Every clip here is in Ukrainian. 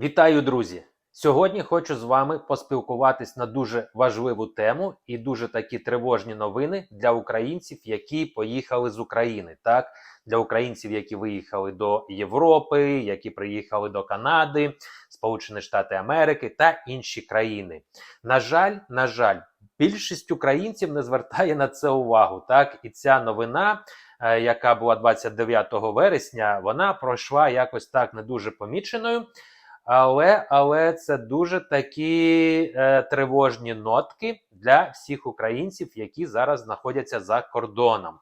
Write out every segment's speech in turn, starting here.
Вітаю, друзі! Сьогодні хочу з вами поспілкуватись на дуже важливу тему і дуже такі тривожні новини для українців, які поїхали з України. Так, для українців, які виїхали до Європи, які приїхали до Канади, Сполучені Штати Америки та інші країни. На жаль, на жаль, більшість українців не звертає на це увагу. Так, і ця новина. е, Яка була 29 вересня, вона пройшла якось так не дуже поміченою. Але, але це дуже такі е, тривожні нотки для всіх українців, які зараз знаходяться за кордоном.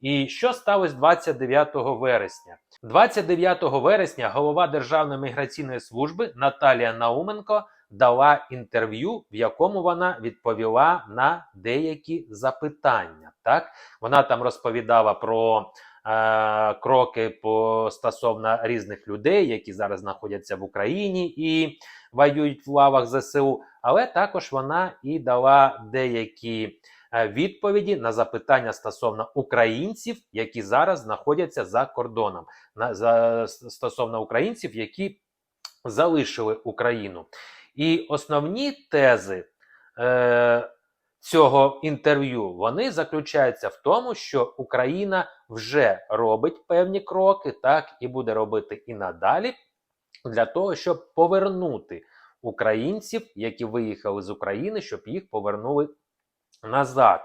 І що сталося 29 вересня? 29 вересня голова Державної міграційної служби Наталія Науменко дала інтерв'ю, в якому вона відповіла на деякі запитання. Так, вона там розповідала про кроки по стосовно різних людей, які зараз знаходяться в Україні і воюють в лавах ЗСУ. Але також вона і дала деякі е, відповіді на запитання стосовно українців, які зараз знаходяться за кордоном, на за стосовно українців, які залишили Україну. І основні тези. Е, Цього інтерв'ю вони заключаються в тому, що Україна вже робить певні кроки, так і буде робити і надалі для того, щоб повернути українців, які виїхали з України, щоб їх повернули назад.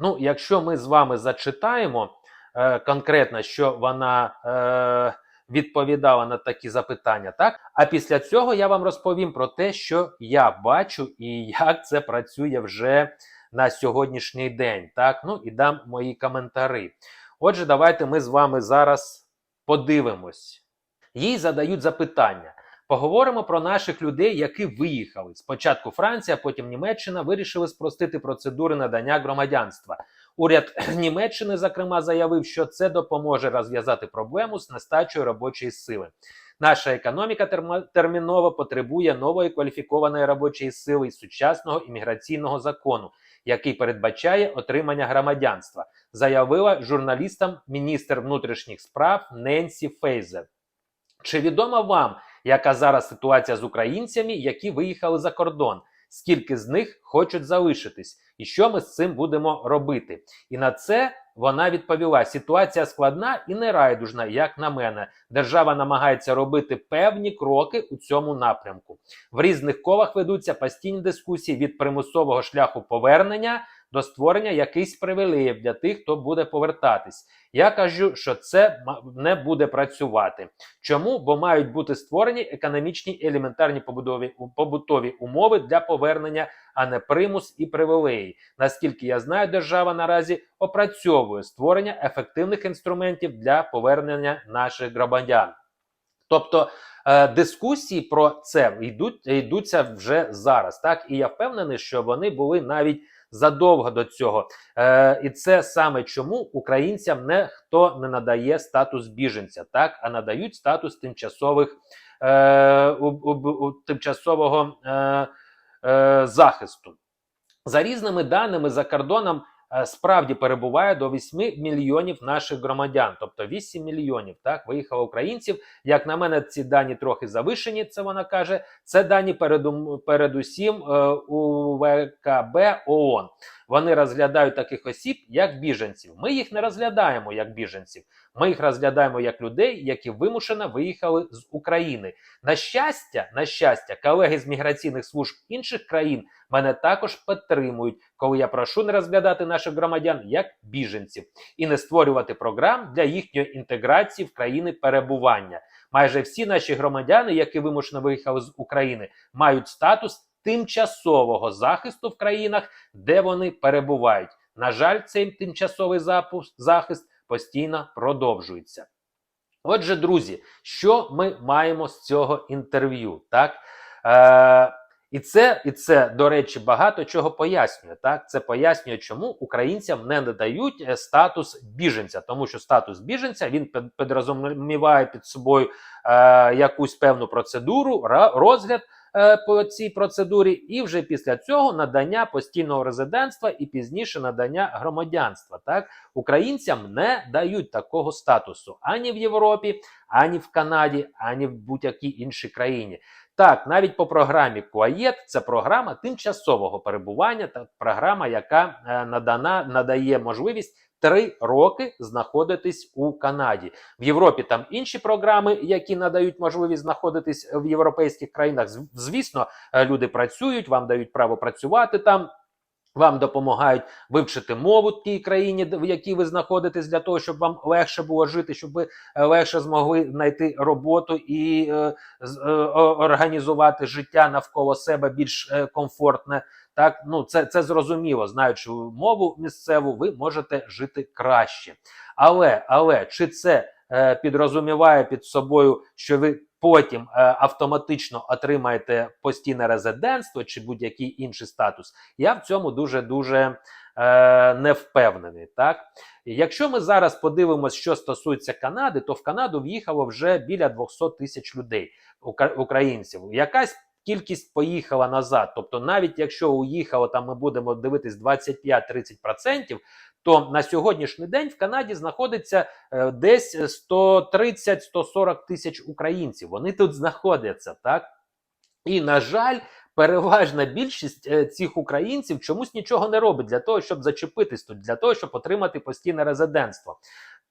Ну, якщо ми з вами зачитаємо е, конкретно, що вона е, відповідала на такі запитання, так а після цього я вам розповім про те, що я бачу і як це працює вже на сьогоднішній день. Так, ну і дам мої коментарі. Отже, давайте ми з вами зараз подивимось. Їй задають запитання. Поговоримо про наших людей, які виїхали. Спочатку Франція, потім Німеччина вирішили спростити процедури надання громадянства. Уряд Німеччини, зокрема, заявив, що це допоможе розв'язати проблему з нестачою робочої сили. Наша економіка терміново потребує нової кваліфікованої робочої сили і сучасного імміграційного закону, який передбачає отримання громадянства, заявила журналістам міністр внутрішніх справ Ненсі Фейзер. Чи відомо вам, яка зараз ситуація з українцями, які виїхали за кордон? Скільки з них хочуть залишитись, і що ми з цим будемо робити? І на це вона відповіла: ситуація складна і нерайдужна, як на мене. Держава намагається робити певні кроки у цьому напрямку. В різних колах ведуться постійні дискусії від примусового шляху повернення до створення якихось привілеїв для тих, хто буде повертатись. Я кажу, що це не буде працювати. Чому? Бо мають бути створені економічні елементарні побудові, побутові умови для повернення, а не примус і привілеї. Наскільки я знаю, держава наразі опрацьовує створення ефективних інструментів для повернення наших громадян. Тобто е, дискусії про це йдуть йдуться вже зараз. Так і я впевнений, що вони були навіть задовго до цього. Е, і це саме чому українцям ніхто не надає статус біженця, так а надають статус тимчасових е, у, у, у, тимчасового е, е, захисту. За різними даними за кордоном справді перебуває до 8 мільйонів наших громадян, тобто 8 мільйонів так виїхало українців. Як на мене, ці дані трохи завишені. Це вона каже. Це дані передум, передусім УВКБ у ВКБ ООН. Вони розглядають таких осіб як біженців. Ми їх не розглядаємо як біженців. Ми їх розглядаємо як людей, які вимушено виїхали з України. На щастя, на щастя, колеги з міграційних служб інших країн мене також підтримують, коли я прошу не розглядати наших громадян як біженців і не створювати програм для їхньої інтеграції в країни перебування. Майже всі наші громадяни, які вимушено виїхали з України, мають статус тимчасового захисту в країнах, де вони перебувають. На жаль, цей тимчасовий захист постійно продовжується. Отже, друзі, що ми маємо з цього інтерв'ю? Так? Е, і це, і це, до речі, багато чого пояснює. Так, це пояснює, чому українцям не надають е, статус біженця, тому що статус біженця він підрозуміває під собою е, якусь певну процедуру, розгляд по цій процедурі, і вже після цього надання постійного резидентства і пізніше надання громадянства. Так, українцям не дають такого статусу ані в Європі, ані в Канаді, ані в будь-якій іншій країні. Так, навіть по програмі Куаєт це програма тимчасового перебування та програма, яка е, надана надає можливість. Три роки знаходитись у Канаді в Європі. Там інші програми, які надають можливість знаходитись в європейських країнах. Звісно, е, люди працюють, вам дають право працювати там. Вам допомагають вивчити мову в тій країні, в якій ви знаходитесь, для того, щоб вам легше було жити, щоб ви е, легше змогли знайти роботу і е, е, організувати життя навколо себе більш е, комфортне. Так, ну це, це зрозуміло. Знаючи мову місцеву, ви можете жити краще. Але, але чи це е, підрозуміває під собою, що ви потім е, автоматично отримаєте постійне резидентство чи будь-який інший статус? Я в цьому дуже дуже е, не впевнений. Так, якщо ми зараз подивимося, що стосується Канади, то в Канаду в'їхало вже біля 200 тисяч людей, українців. Якась кількість поїхала назад. Тобто, навіть якщо уїхало, там ми будемо дивитись 25-30%, то на сьогоднішній день в Канаді знаходиться е, десь 130-140 тисяч українців. Вони тут знаходяться, так? І, на жаль, переважна більшість е, цих українців чомусь нічого не робить для того, щоб зачепитись тут, для того, щоб отримати постійне резидентство.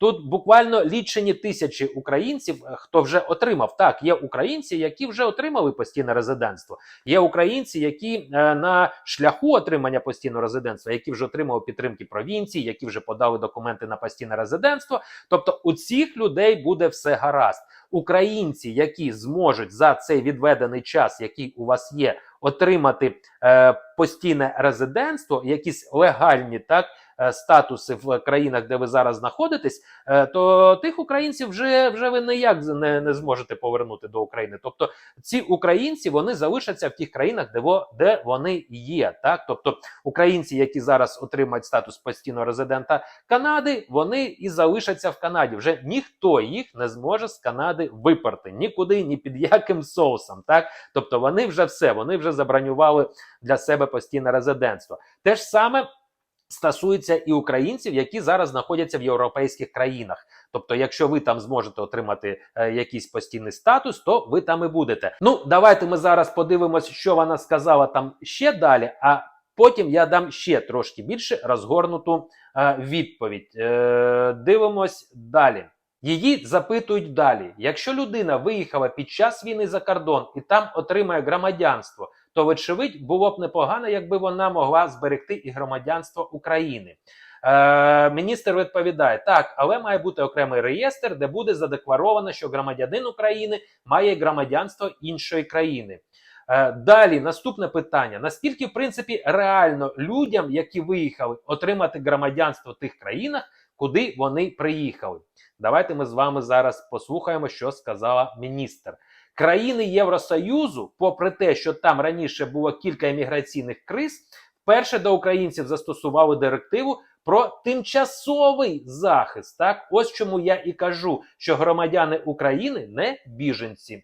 Тут буквально лічені тисячі українців, е, хто вже отримав. Так, є українці, які вже отримали постійне резидентство. Є українці, які е, на шляху отримання постійного резидентства, які вже отримали підтримки провінції, які вже подали документи на постійне резидентство. Тобто у цих людей буде все гаразд. Українці, які зможуть за цей відведений час, який у вас є, отримати е, постійне резидентство, якісь легальні так статуси в країнах, де ви зараз знаходитесь, е, то тих українців вже вже ви ніяк не, не зможете повернути до України. Тобто ці українці вони залишаться в тих країнах, де во де вони є. Так, тобто українці, які зараз отримають статус постійного резидента Канади, вони і залишаться в Канаді. Вже ніхто їх не зможе з Канади виперти нікуди, ні під яким соусом. Так, тобто вони вже все, вони вже забронювали для себе постійне резидентство. Те ж саме. Стосується і українців, які зараз знаходяться в європейських країнах. Тобто, якщо ви там зможете отримати е, якийсь постійний статус, то ви там і будете. Ну, давайте ми зараз подивимось, що вона сказала там ще далі. А потім я дам ще трошки більше розгорнуту е, відповідь. Е, дивимось далі. Її запитують далі: якщо людина виїхала під час війни за кордон і там отримає громадянство, то вочевидь було б непогано, якби вона могла зберегти і громадянство України. Е, міністр відповідає: так, але має бути окремий реєстр, де буде задекларовано, що громадянин України має громадянство іншої країни. Е, Далі наступне питання: наскільки, в принципі, реально людям, які виїхали, отримати громадянство в тих країнах, куди вони приїхали? Давайте ми з вами зараз послухаємо, що сказала міністр. Країни Євросоюзу, попри те, що там раніше було кілька імміграційних криз, вперше до українців застосували директиву про тимчасовий захист. Так, ось чому я і кажу, що громадяни України не біженці,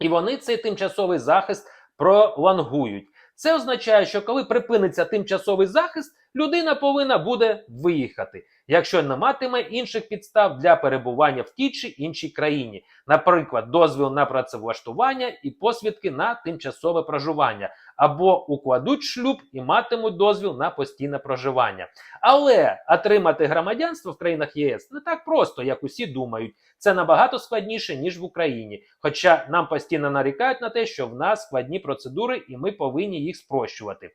і вони цей тимчасовий захист пролонгують. Це означає, що коли припиниться тимчасовий захист, людина повинна буде виїхати, якщо не матиме інших підстав для перебування в тій чи іншій країні, наприклад, дозвіл на працевлаштування і посвідки на тимчасове проживання, або укладуть шлюб і матимуть дозвіл на постійне проживання. Але отримати громадянство в країнах ЄС не так просто, як усі думають. Це набагато складніше ніж в Україні. Хоча нам постійно нарікають на те, що в нас складні процедури, і ми повинні їх спрощувати.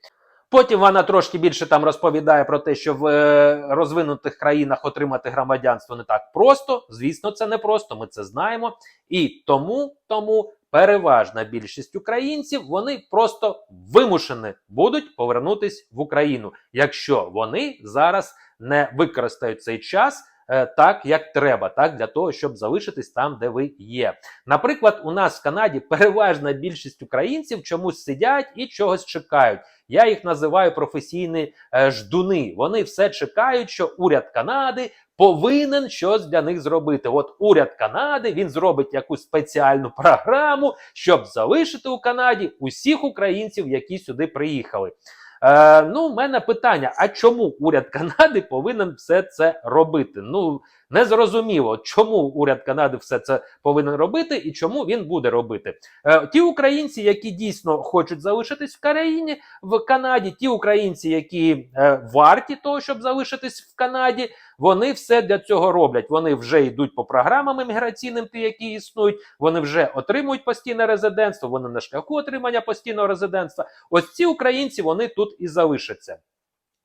Потім вона трошки більше там розповідає про те, що в е, розвинутих країнах отримати громадянство не так просто. Звісно, це не просто. Ми це знаємо. І тому, тому переважна більшість українців вони просто вимушені будуть повернутись в Україну, якщо вони зараз не використають цей час. Е, Так, як треба, так для того, щоб залишитись там, де ви є. Наприклад, у нас в Канаді переважна більшість українців чомусь сидять і чогось чекають. Я їх називаю професійні е, ждуни. Вони все чекають, що уряд Канади повинен щось для них зробити. От уряд Канади він зробить якусь спеціальну програму, щоб залишити у Канаді усіх українців, які сюди приїхали. Е, ну, у мене питання: а чому уряд Канади повинен все це робити? Ну не зрозуміло, чому уряд Канади все це повинен робити і чому він буде робити. Е, ті українці, які дійсно хочуть залишитись в країні в Канаді, ті українці, які е, варті того, щоб залишитись в Канаді, вони все для цього роблять. Вони вже йдуть по програмам імміграційним, ті, які існують. Вони вже отримують постійне резидентство. Вони на шляху отримання постійного резидентства. Ось ці українці вони тут і залишаться.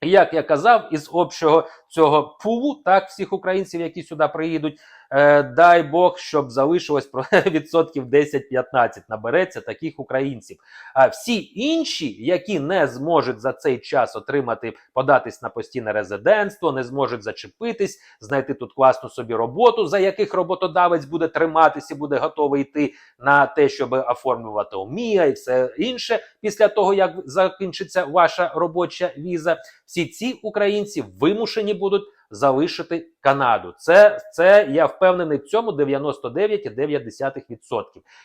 Як я казав, із общого цього пулу, так всіх українців, які сюди приїдуть, е, дай Бог, щоб залишилось про відсотків 10-15 набереться таких українців. А всі інші, які не зможуть за цей час отримати, податись на постійне резидентство, не зможуть зачепитись, знайти тут класну собі роботу, за яких роботодавець буде триматися, буде готовий йти на те, щоб оформлювати ОМІА і все інше після того, як закінчиться ваша робоча віза. Всі ці українці вимушені будуть залишити Канаду. Це, це я впевнений в цьому 99,9%.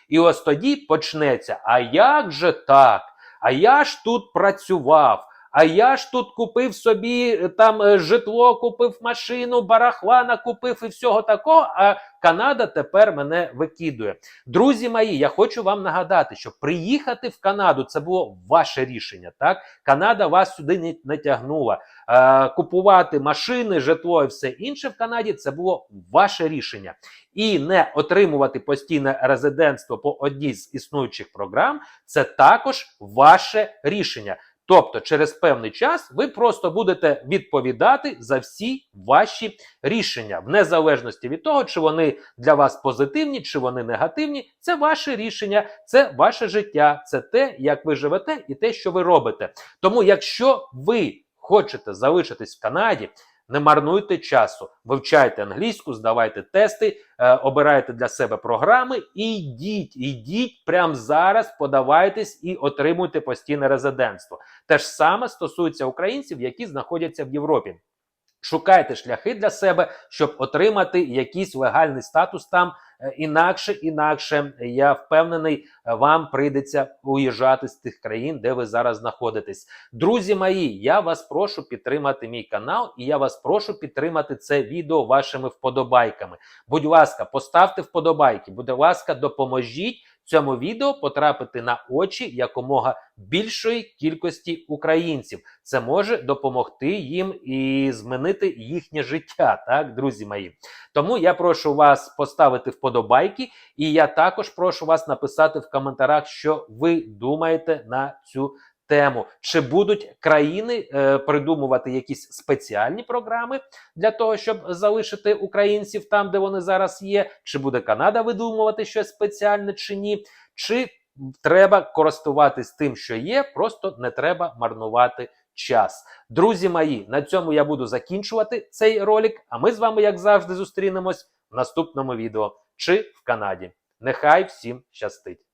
І ось тоді почнеться: а як же так? А я ж тут працював. А я ж тут купив собі е, там е, житло, купив машину, барахла накупив і всього такого. А Канада тепер мене викидує. Друзі мої, я хочу вам нагадати, що приїхати в Канаду це було ваше рішення. Так, Канада вас сюди не, не тягнула. Е, купувати машини, житло і все інше в Канаді це було ваше рішення. І не отримувати постійне резидентство по одній з існуючих програм це також ваше рішення. Тобто, через певний час ви просто будете відповідати за всі ваші рішення, в незалежності від того, чи вони для вас позитивні, чи вони негативні. Це ваше рішення, це ваше життя, це те, як ви живете, і те, що ви робите. Тому, якщо ви хочете залишитись в Канаді, не марнуйте часу, вивчайте англійську, здавайте тести, е, обирайте для себе програми і йдіть, йдіть прямо зараз, подавайтесь і отримуйте постійне резидентство. Те ж саме стосується українців, які знаходяться в Європі. Шукайте шляхи для себе, щоб отримати якийсь легальний статус там. Е, Інакше, інакше, я впевнений, е, вам прийдеться уїжджати з тих країн, де ви зараз знаходитесь. Друзі мої, я вас прошу підтримати мій канал, і я вас прошу підтримати це відео вашими вподобайками. Будь ласка, поставте вподобайки. Будь ласка, допоможіть цьому відео потрапити на очі якомога більшої кількості українців. Це може допомогти їм і змінити їхнє життя, так, друзі мої. Тому я прошу вас поставити вподобайки, і я також прошу вас написати в коментарях, що ви думаєте на цю тему. Чи будуть країни е, придумувати якісь спеціальні програми для того, щоб залишити українців там, де вони зараз є? Чи буде Канада видумувати щось спеціальне чи ні? Чи треба користуватись тим, що є, просто не треба марнувати час. Друзі мої, на цьому я буду закінчувати цей ролик. А ми з вами, як завжди, зустрінемось в наступному відео чи в Канаді. Нехай всім щастить!